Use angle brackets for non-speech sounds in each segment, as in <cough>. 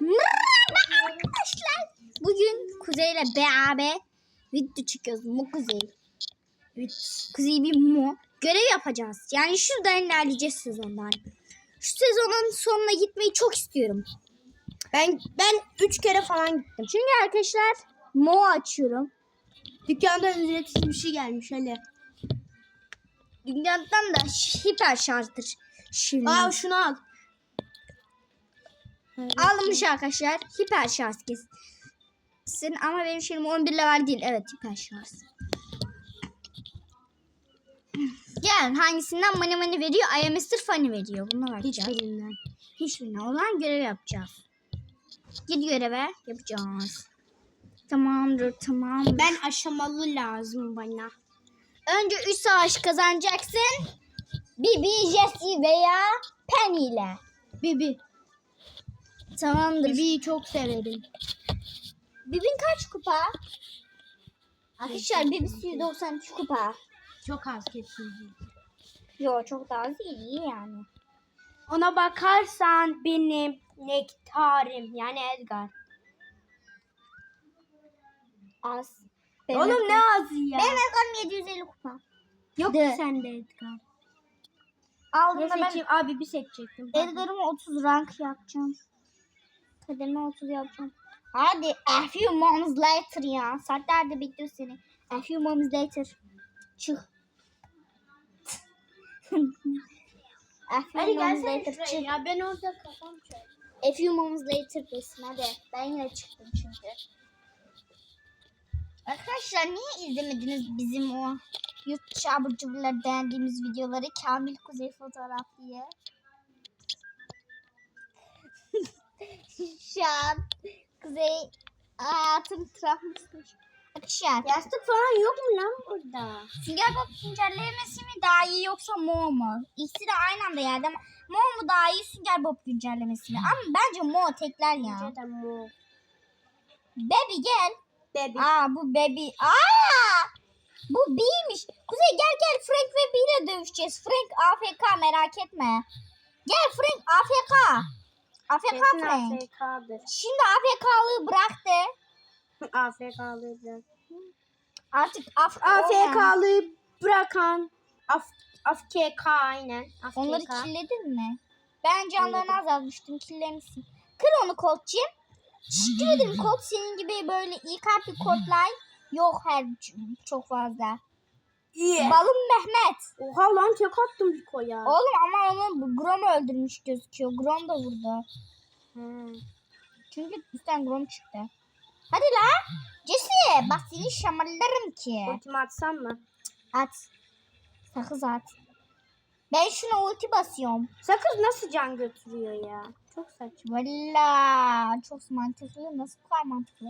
Merhaba arkadaşlar. Bugün Kuzey ile beraber video çekiyoruz. Mu Kuzey. Kuzey bir mu. Görev yapacağız. Yani şuradan ilerleyeceğiz sezondan. Şu sezonun sonuna gitmeyi çok istiyorum. Ben ben üç kere falan gittim. Çünkü arkadaşlar mu açıyorum. Dükkandan ücretsiz bir şey gelmiş hele. Dünyadan da hiper şarjdır. Şimdi. Aa şunu al. Almış arkadaşlar. Hiper şarj kesin. Ama benim şeyim 11 level değil. Evet hiper şarj. Gel hangisinden money money veriyor? I am Mr. Funny veriyor. Buna bakacağız. Hiçbirinden. Hiçbirine. O zaman görev yapacağız. Git göreve yapacağız. Tamamdır tamam. Ben aşamalı lazım bana. Önce 3 savaş kazanacaksın. Bibi, Jesse veya Penny ile. Bibi. Tamamdır. Bibi'yi çok severim. Bibin kaç kupa? Arkadaşlar Bibisi 193 kupa. Çok az kesin. Yo çok daha az değil iyi yani. Ona bakarsan benim nektarim yani Edgar. Az. Oğlum ne azı ya? Benim Edgar'ım 750 kupa. Yok De. ki sende Edgar. Aldım Ne da ben seçeyim? Abi bir seçecektim. Edgar'ımı 30 rank yapacağım. Kademe 30 yapacağım. Hadi a few moments later ya. Saatlerde bekliyor seni. A few moments later. Çık. a few Hadi moments later çık. ya ben orada kafam çöl. A few moments later desin hadi. Ben yine çıktım çünkü. Arkadaşlar niye izlemediniz bizim o yurt dışı abur cuburları beğendiğimiz videoları Kamil Kuzey fotoğraf diye? Şu an Kuzey hayatını travmasmış. Arkadaşlar Yastık falan yok mu lan burada? Sünger Bob güncellemesi mi daha iyi yoksa Mo mu? İkisi de aynı anda geldi ama Mo mu daha iyi Sünger Bob güncellemesi mi? Ama bence Mo tekler ya. Bence mu. Baby gel. Baby. Aa bu baby. Aa! Bu B'ymiş. Kuzey gel gel Frank ve B ile dövüşeceğiz. Frank AFK merak etme. Gel Frank AFK. AFK Kesin Frank. AFK'dır. Şimdi AFK'lığı bıraktı. <laughs> AFK'lıdır. Artık af AFK'lığı bırakan Af AFK aynen. AFK. Onları killedin mi? Ben canlarını azaltmıştım. Killemişsin. Kır onu Colt'cığım. Teşekkür ederim Colt. <laughs> Senin gibi böyle iyi kalpli Colt'lar yok her çok fazla. İyi. Balım Mehmet. Oha lan tek attım Rico'ya. Oğlum ama onu Grom öldürmüş gözüküyor. Grom da vurdu. Hmm. Çünkü üstten Grom çıktı. Hadi la. Jesse bak seni şamarlarım ki. Ultimi atsam mı? At. Sakız at. Ben şuna ulti basıyorum. Sakız nasıl can götürüyor ya? Çok saçma. Valla çok mantıklı. Nasıl bu kadar mantıklı?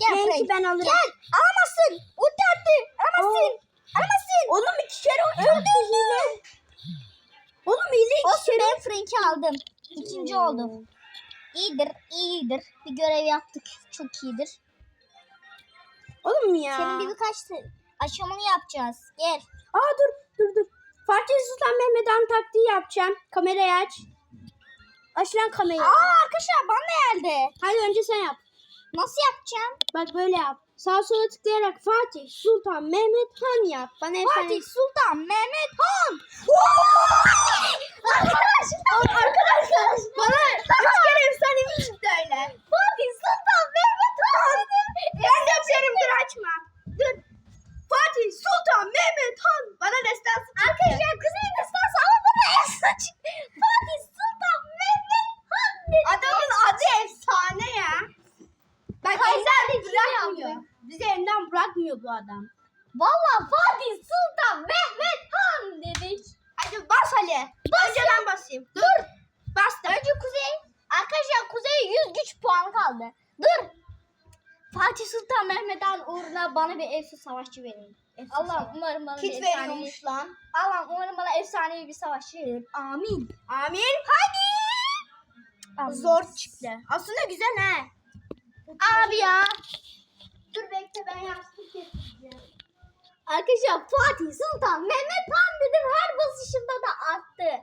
Gel Belki Frank. ben alırım. Gel. Alamazsın. Ulti attı. Alamazsın. Alamazsın. Oğlum iki kere öldürdün. Oğlum iyi iki Olsun kere. ben Frank'i aldım. İkinci oldum. İyidir, iyidir. Bir görev yaptık. Çok iyidir. Oğlum ya. Senin bir birkaç aşamalı yapacağız. Gel. Aa dur dur dur. Fatih Sultan Mehmet Han taktiği yapacağım. Kamerayı aç. Aç lan kamerayı. Aa arkadaşlar bana geldi. Hadi önce sen yap. Nasıl yapacağım? Bak böyle yap. Sağ sola tıklayarak Fatih Sultan Mehmet Han yap. Bana efsane. Fatih Sultan Mehmet Han. Arkadaşlar. Bana kaç kere efsane bir çıktı öyle. Fatih Sultan Mehmet Han. Ben de yapıyorum dur açma. Dur. Fatih Sultan Mehmet Han. Bana destansı çıktı. Arkadaşlar Kuzey Destansı ama bana efsane çıktı. Fatih Sultan Mehmet Han dedi. Adamın adı efsane ya. Bak Kayseri elinden kim bırakmıyor. yaptı? Bizi elinden bırakmıyor bu adam. Valla Fatih Sultan Mehmet Han dedik. Hadi bas Ali. Önce ben basayım. Dur. Bastım. Önce Kuzey. Arkadaşlar Kuzey'e 100 güç kaldı. Dur. Fatih Sultan Mehmet Han uğruna bana bir efsane savaşçı verin. Allah umarım bana Kit bir veriyormuş lan. Allah umarım bana efsanevi bir savaşçı verir. Amin. Amin. Hadi. Allah. Zor çıktı. Aslında güzel he. Abi ya. Dur bekle ben yastık getireceğim. Arkadaşlar Fatih Sultan Mehmet Han dedim her basışımda da arttı.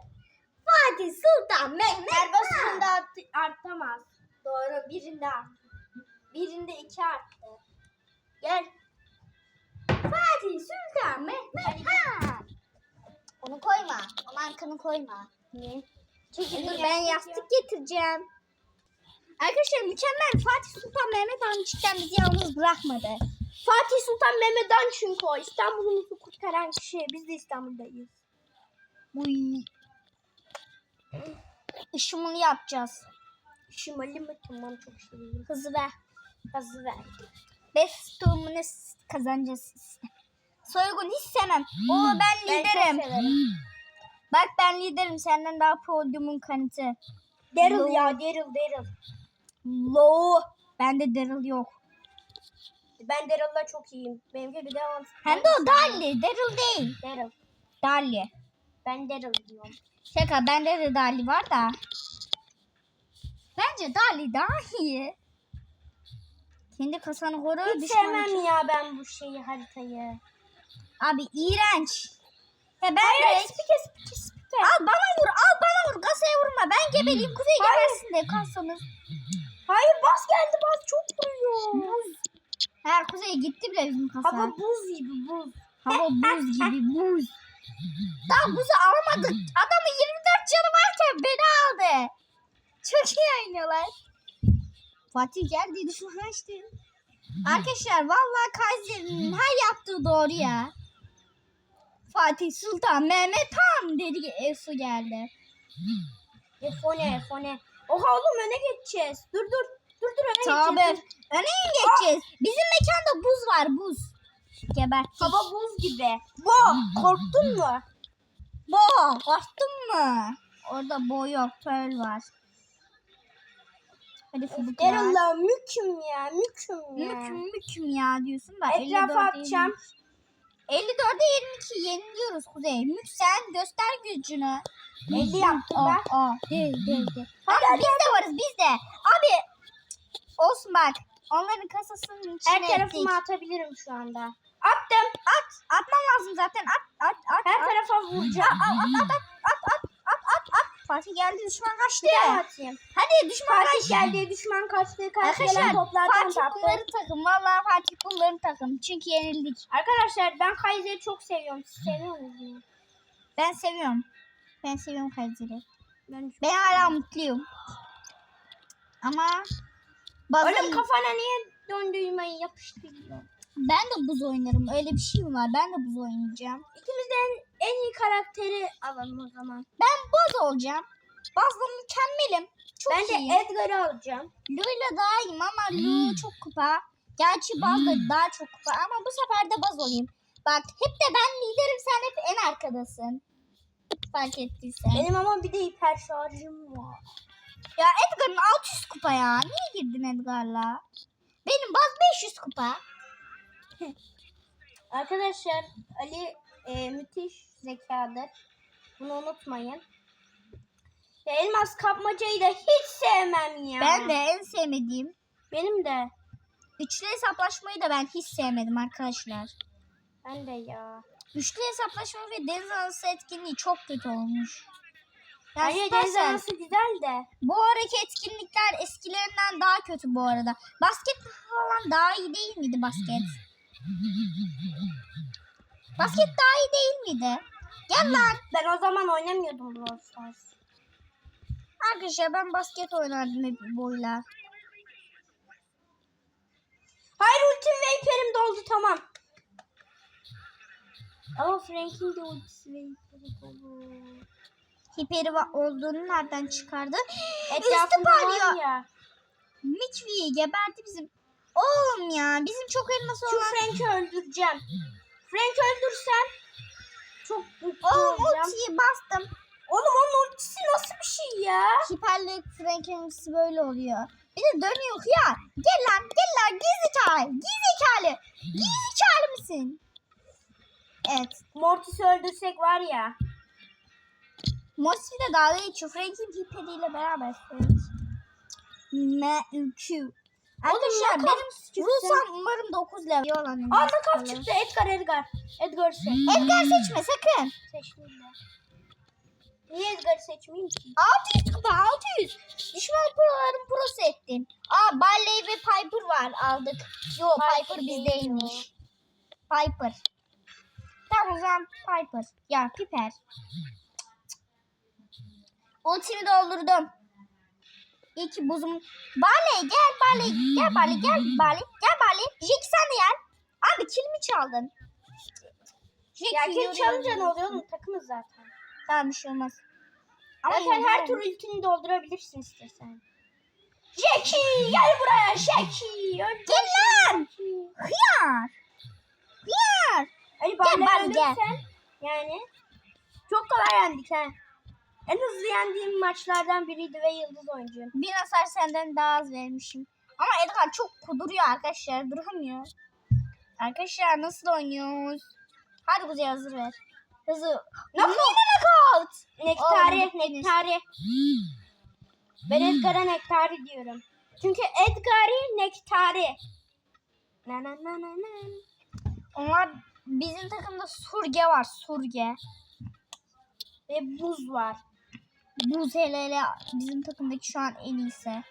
Fatih Sultan Mehmet Her Han. basında attı. artamaz. Doğru birinde arttı. Birinde iki arttı. Gel. Fatih Sultan Mehmet Han. Onu koyma. Onun arkanı koyma. Niye? Çünkü dur ben yastık getireceğim. Arkadaşlar mükemmel Fatih Sultan Mehmet Han cidden bizi yalnız bırakmadı. Fatih Sultan Mehmet Han çünkü o. İstanbul'umuzu kurtaran kişi. Biz de İstanbul'dayız. Uy. Işımını yapacağız. Şimali mi? Tamam çok seviyorum. Hızı ver. Hazır ver. Best turumunu kazanacağız. Soygun hiç sevmem. Oo ben Ben liderim. severim. Bak ben liderim. Senden daha podyumun kanıtı. Daryl Low. ya Daryl Daryl. Low. Bende Daryl yok. Ben Daryl'la çok iyiyim. Benimki bir devam. Hem de o Darli. Daryl değil. Daryl. Darli. Ben Daryl diyorum. Şaka bende de Darli var da. Bence Darli daha iyi. Kendi kasanı koru. Hiç düşman sevmem için- ya ben bu şeyi haritayı. Abi iğrenç. Ya ben Hayır, direkt... Al bana vur, al bana vur. Kasaya vurma. Ben gebeleyim. Kuzey Hayır. gebersin de kasanız. Hayır bas geldi bas çok vuruyor. Her kuzey gitti bile bizim kasa. Hava buz gibi buz. Hava buz gibi <laughs> buz. Daha buzu almadık. Adamın 24 canı varken beni aldı. Çok iyi oynuyorlar. Fatih geldi düşman açtı. Arkadaşlar vallahi Kayseri'nin her yaptığı doğru ya. Fatih Sultan Mehmet Han dedi ki Esu geldi. Efone efone. Oha oğlum öne geçeceğiz. Dur dur. Dur dur öne Tabii. geçeceğiz. Öne mi geçeceğiz? Bizim mekanda buz var buz. Geberttik. Hava buz gibi. Bo <laughs> korktun mu? Bo, korktun mu? Orada bo yok, pearl var. Hadi Fubuk ya. Daryl'la müküm ya müküm ya. Müküm müküm ya diyorsun da. Etrafa 54'e atacağım. 54'e 22 yeniliyoruz Kuzey. Mük sen göster gücünü. 50 yaptım Aa, ben. aa, değil değil değil. Hadi, biz de varız biz de. Abi olsun bak. Onların kasasının içine Her ettik. tarafıma atabilirim şu anda. Attım. At. Atman lazım zaten. At at at. Her at. tarafa vuracağım. At at at at. Fatih geldi düşman kaçtı. Daha atayım. Hadi düşman Fatih kaçtı. geldi düşman kaçtı. Kaç Arkadaşlar Fatih taptı. bunların takım. Vallahi Fatih bunların takım. Çünkü yenildik. Arkadaşlar ben Kaiser'i çok seviyorum. Siz seviyor musunuz? Ben seviyorum. Ben seviyorum Kayseri. Ben çok... Ben hala mutluyum. Ama bazen Oğlum kafana niye döndüğüme yapıştırıyor? Ben de buz oynarım. Öyle bir şey mi var? Ben de buz oynayacağım. İkimizden en iyi karakteri alalım o zaman. Ben buz olacağım. Bazla mükemmelim. Çok ben iyiyim. de Edgar'ı alacağım. Lu'yla daha iyiyim ama Lu çok kupa. Gerçi Baz da daha çok kupa ama bu sefer de Baz olayım. Bak hep de ben liderim sen hep en arkadasın. Fark ettiysen. Benim ama bir de hiper şarjım var. Ya Edgar'ın 600 kupa ya. Niye girdin Edgar'la? Benim Baz 500 kupa. <laughs> Arkadaşlar Ali e, müthiş zekadır. Bunu unutmayın. Elmas kapmacayı da hiç sevmem ya. Ben de en sevmediğim. Benim de. Üçlü hesaplaşmayı da ben hiç sevmedim arkadaşlar. Ben de ya. Üçlü hesaplaşma ve deniz anası etkinliği çok kötü olmuş. Ya Hayır deniz anası güzel de. Bu araki etkinlikler eskilerinden daha kötü bu arada. Basket falan daha iyi değil miydi basket? Basket daha iyi değil miydi? Gel lan. Ben o zaman oynamıyordum Brawl Stars. Arkadaşlar ben basket oynardım hep boyla. Hayır ultim ve doldu tamam. Ama Frank'in de ultisi ve hiperi dolu. Hiperi olduğunu nereden çıkardı? Üstü Etrafında parlıyor. var ya. Mitchell'i geberdi bizim. Oğlum ya bizim çok elması Şu olan. Frank'i öldüreceğim. Frank'i öldürsem çok mutlu Oğlum olacağım. ultiyi bastım. Oğlum onun ultisi nasıl bir şey ya? Hiperli Frank'in ultisi böyle oluyor. Bir de dönüyor ya. Gel lan gel lan gerizekalı. Gerizekalı. Gerizekalı mısın? Evet. Mortis'i öldürsek var ya. Mosi de dalga geçiyor. Frank'in hiperiyle beraber. Frank. M3. Arkadaşlar Oğlum, benim. Rusam umarım 9 level olan. Aa nakaf çıktı Edgar Edgar. Edgar seç. Edgar seçme sakın. Seçtim de. Niye Edgar'ı seçmeyeyim ki? 600 kupa 600. Düşman pro gittin. Aa Barley ve Piper var aldık. Yo Piper, Piper bizdeymiş. Piper. Tamam o zaman Piper. Ya Piper. Ultimi doldurdum. İyi ki buzum. Barley gel Barley. Gel Barley gel Barley. Gel Barley. Jackie sen de gel. Abi kilimi çaldın. Jackie Ya yoruyor çalınca ne oluyor oğlum takımız zaten. Tamam bir şey olmaz. Ama Zaten her yoruyor tur ultini doldurabilirsin istersen. Jackie gel buraya Jackie. Gel lan. Hıyar. Hıyar. Ali Gel bana bari gel. ölürsen yani çok kolay yendik ha. En hızlı yendiğim maçlardan biriydi ve yıldız oyuncuyum. Bir hasar senden daha az vermişim. Ama Edgar çok kuduruyor arkadaşlar. Duramıyor. Arkadaşlar nasıl oynuyoruz? Hadi Kuzey hazır ver. Hızlı. Knockout. Knockout. Nektari, bittiniz. nektari. Ben Edgar'a nektari diyorum. Çünkü Edgar'i nektari. Na na na na na. Onlar bizim takımda Surge var. Surge. Ve buz var. Buz hele hele bizim takımdaki şu an en iyisi.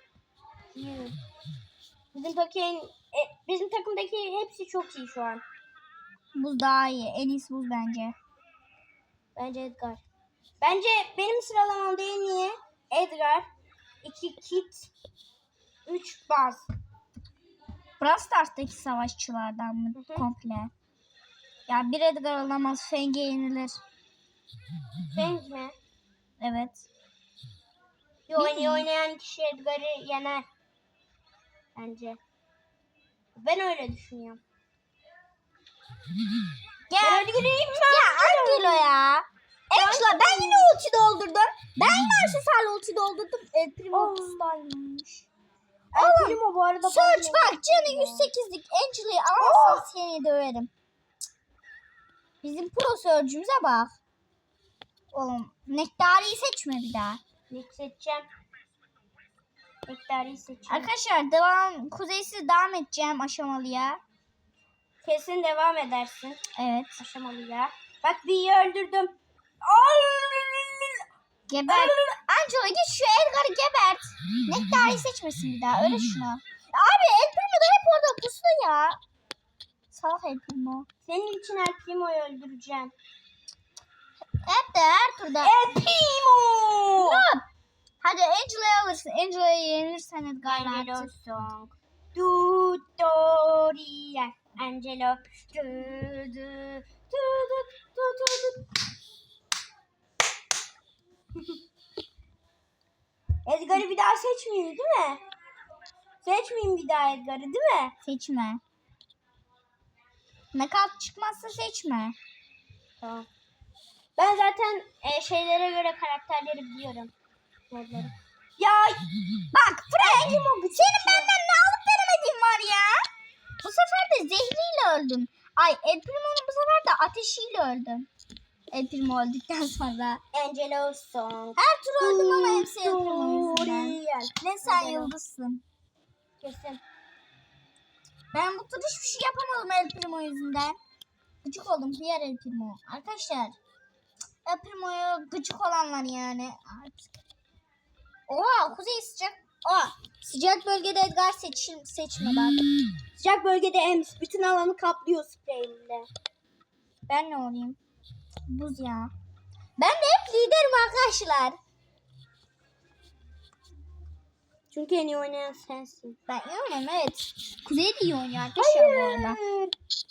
Bizim takım e, bizim takımdaki hepsi çok iyi şu an. Buz daha iyi. En iyisi buz bence. Bence Edgar. Bence benim sıralamam değil niye? Edgar, 2 Kit, 3 Baz. Brawl Stars'taki savaşçılardan mı komple? Ya bir Edgar olamaz. Fenge yenilir. Feng mi? Evet. En iyi oynayan kişi Edgar'ı yener. Bence. Ben öyle düşünüyorum. Gel. Ben Edgar'ıyım Ya Angelo ya. Angela ben yine ulti doldurdum. Ben yine aksesuarla ulti doldurdum. El Primo Oh. pustaymış. El Primo bu arada Search ben- bak canı 108'lik Angela'yı alamazsan seni döverim. Bizim pro Surge'ümüze bak. Oğlum Nektari'yi seçme bir daha. Ne seçeceğim? Nektar'ı seçeceğim. Arkadaşlar devam kuzeysiz devam edeceğim aşamalıya. Kesin devam edersin. Evet. Aşamalıya. Bak B'yi öldürdüm. Ay! Gebert. Angela git şu Edgar'ı gebert. Nektari'yi seçmesin bir daha. Öyle şunu. Abi El Primo da hep orada pusu ya. Salak El Primo. Senin için El Primo'yu öldüreceğim. Hep de her turda. El Primo! Hop. Hadi Angela'yı alırsın. Angela'yı yenirsen Edgar'la song. Tutorial. Angelo. Du, du, du, du, du, du, du. <laughs> Edgar'ı bir daha seçmeyeyim değil mi? Seçmeyeyim bir daha Edgar'ı değil mi? Seçme. Nakavt çıkmazsa seçme. Tamam. Ben zaten e, şeylere göre karakterleri biliyorum. Modları. Ya Bak Frank. Senin benden ne alıp veremediğin var ya. Bu sefer de zehriyle öldüm. Ay El Primo'nun bu sefer de ateşiyle öldüm. El Primo öldükten sonra. Angelo song. Her tur öldüm ama hepsi El Primo yüzünden. Ne sen yıldızsın. Kesin. Ben bu tur hiçbir şey yapamadım El Primo yüzünden. Gıcık oldum diğer El Primo. Arkadaşlar Primo'ya gıcık olanlar yani. Oha kuzey sıcak. Oha sıcak bölgede Edgar seçim, seçme bak. Sıcak bölgede Ems bütün alanı kaplıyor spreyiyle. Ben ne olayım? Buz ya. Ben de hep liderim arkadaşlar. Çünkü en iyi oynayan sensin. Ben iyi oynuyorum evet. Kuzey de iyi oynuyor arkadaşlar bu arada.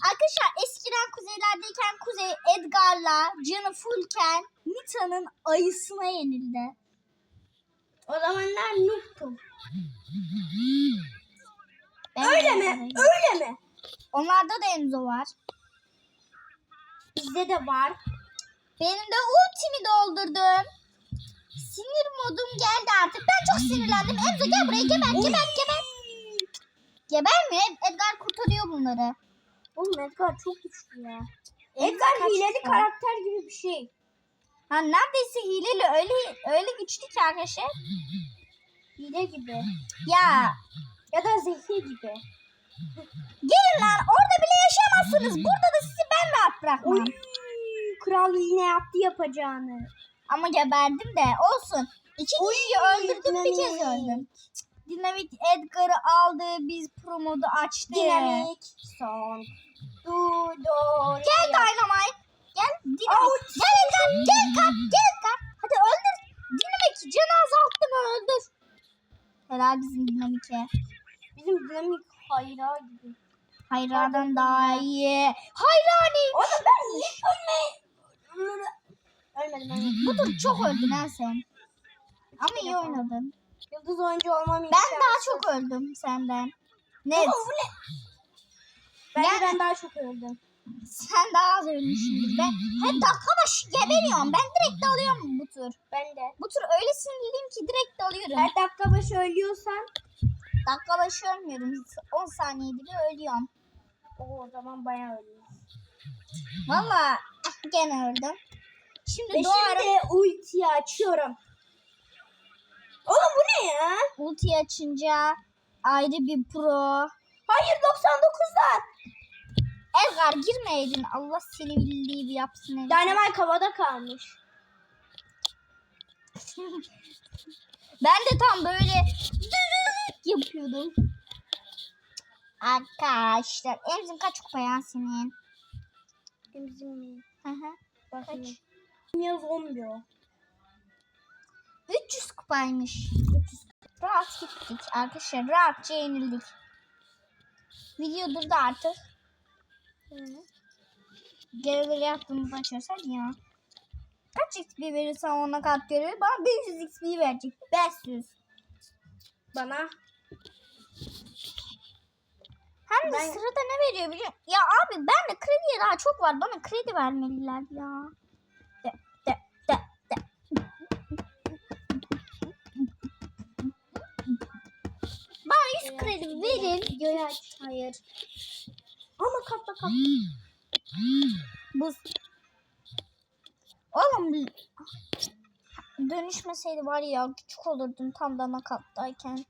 Arkadaşlar eskiden kuzeylerdeyken Kuzey Edgar'la canı fullken Nita'nın ayısına yenildi. O zamanlar noob'tum. Öyle mi? Kuzey'im. Öyle mi? Onlarda da Enzo var. Bizde de var. Benim de ultimi doldurdum. Sinir modum geldi artık. Ben çok sinirlendim. Enzo gel buraya geber geber geber. Geber mi? Edgar kurtarıyor bunları. Oğlum Edgar çok güçlü ya. Edgar kaç hileli güçlü? karakter gibi bir şey. Ha neredeyse hileli öyle öyle güçlü ki arkadaşlar. Hile gibi. Ya Ya da zehir gibi. gelin lan orada bile yaşamazsınız. Burada da sizi ben rahat bırakmam. Oy, kral yine yaptı yapacağını. Ama geberdim de olsun. İki Oy, kişiyi öldürdüm bir kez dinamik. öldüm. Dinamik Edgar'ı aldı. Biz promodu açtık. Dinamik son. Du do. Gel Dynamite. Gel Dinamik. Ouch. Gel Edgar. Gel Edgar. Gel Edgar. Hadi öldür. Dinamik canı azalttı mı öldür. Helal bizim Dinamik'e. Bizim dinamik hayra gibi. Hayradan daha iyi. Hayrani. O da ben niye ölme... Ölmedim ölmedim. Bu tur çok öldün ha sen. Ama iyi oynadın. Yıldız oyuncu olmam Ben daha çok öldüm senden. Net. Bu ne? Bence Yani- ben daha çok öldüm. Sen daha az ölmüşsündür. Ben hep dakika başı geberiyorum. Ben direkt alıyorum bu tur. Ben de. Bu tur öyle sinirliyim ki direkt alıyorum. Her dakika başı ölüyorsan Dakika başı ölmüyorum. 10 saniyede bir ölüyorum. o zaman bayağı ölüyorsun. Valla eh, gene öldüm. Şimdi Ve doğarım. şimdi ultiyi açıyorum. Oğlum bu ne ya? Ulti açınca ayrı bir pro. Hayır 99'da. Edgar girmeydin. Allah seni bildiği bir yapsın. Edgar. Dynamite havada kalmış. <laughs> Ben de tam böyle <laughs> yapıyordum. Arkadaşlar Emzin kaç kupa ya senin? Bizim Hı hı. bakayım. Kaç? Yaz 11 o. 300 kupaymış. 300. Rahat gittik arkadaşlar. Rahatça yenildik. Video durdu artık. Görevleri yaptığımızı hadi ya. Kaç XP verirsen ona kat görevi bana 500 XP verecek. 500. Bana Hem de Ben- sırada ne veriyor biliyor musun? Ya abi ben de krediye daha çok var. Bana kredi vermeliler ya. 100 kredi verin. videoyu aç. Hayır. Ama kapla kapla. Buz. Oğlum dönüşmeseydi var ya küçük olurdum tam da nakattayken.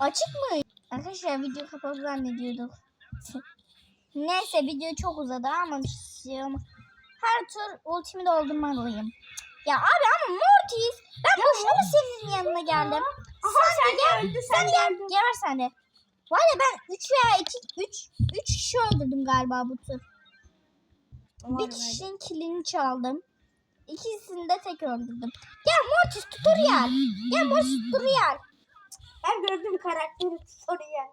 Açık mı? Arkadaşlar video kapalı zannediyorduk. Neyse video çok uzadı ama bir şey. Her tur ultimi doldurmalıyım. Ya abi ama Mortis ben boşuna mı senin yanına geldim? sen, de gel. öldü, sen sen gel. Gel sen de. Var ya ben 3 veya 2 3 3 kişi öldürdüm galiba bu tur. Bir kişinin kilini çaldım. İkisini de tek öldürdüm. Gel Mortis tutorial. Gel Mortis tutorial. Ben gördüm karakteri soruya.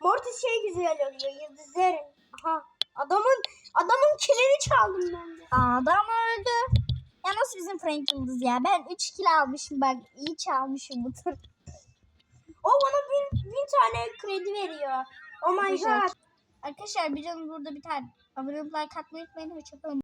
Mortis şey güzel oluyor. Yıldızların. Aha. Adamın adamın kilini çaldım ben de. Adam öldü. Ya nasıl bizim Frank Yıldız ya? Ben 3 kilo almışım bak. iyi çalmışım bu tur. O bana bin, bin tane kredi veriyor. Oh my god. Arkadaşlar videomuz burada biter. Abone olup like atmayı unutmayın. Hoşçakalın.